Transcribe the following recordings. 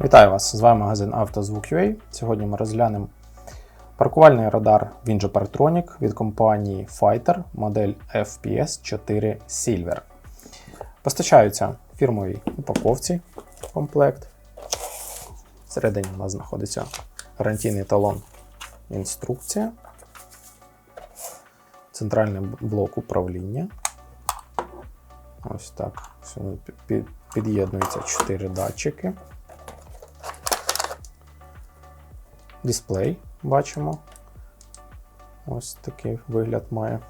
Вітаю вас! З вами магазин «Автозвук.UA». Сьогодні ми розглянемо паркувальний радар Winjo Partronic від компанії Fighter модель FPS 4 Silver. Постачаються в фірмовій упаковці комплект. Всередині у нас знаходиться гарантійний талон інструкція, центральний блок управління. Ось так. Під'єднуються 4 датчики. Дисплей бачимо. Ось такий вигляд має.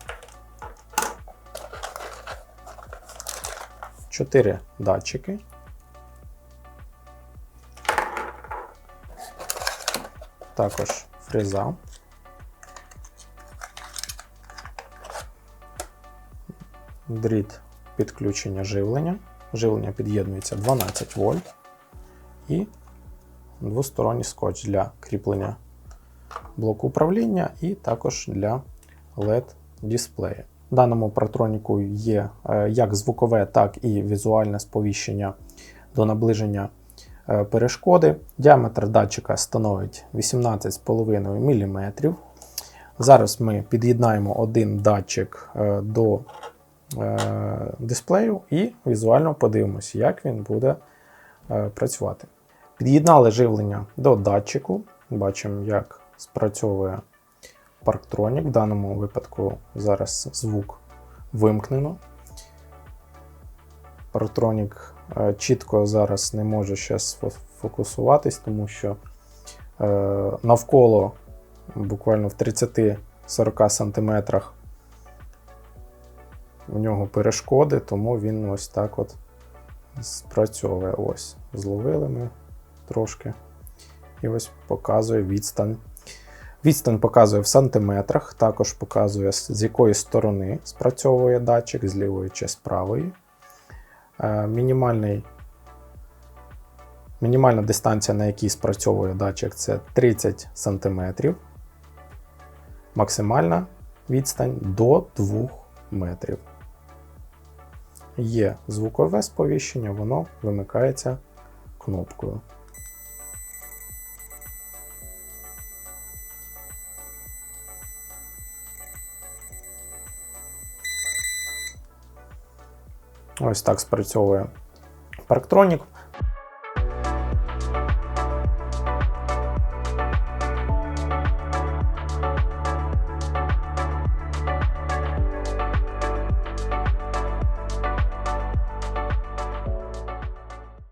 4 датчики. Також фреза. Дріт підключення живлення. Живлення під'єднується 12 вольт і двосторонній скотч для кріплення блоку управління і також для LED дисплею. В даному протроніку є е, як звукове, так і візуальне сповіщення до наближення е, перешкоди. Діаметр датчика становить 18,5 мм. Зараз ми під'єднаємо один датчик е, до дисплею і візуально подивимося, як він буде працювати. Під'єднали живлення до датчику. Бачимо, як спрацьовує парктронік. В даному випадку зараз звук вимкнено. Парктронік е, чітко зараз не може ще фокусуватись, тому що е, навколо буквально в 30-40 см у нього перешкоди, тому він ось так от спрацьовує. Ось, зловили ми трошки. І ось показує відстань. Відстань показує в сантиметрах, також показує, з якої сторони спрацьовує датчик, з лівої чи з правої. Е, Мінімальний, мінімальна дистанція, на якій спрацьовує датчик, це 30 см. Максимальна відстань до 2 метрів. Є звукове сповіщення, воно вимикається кнопкою. Ось так спрацьовує парктронік.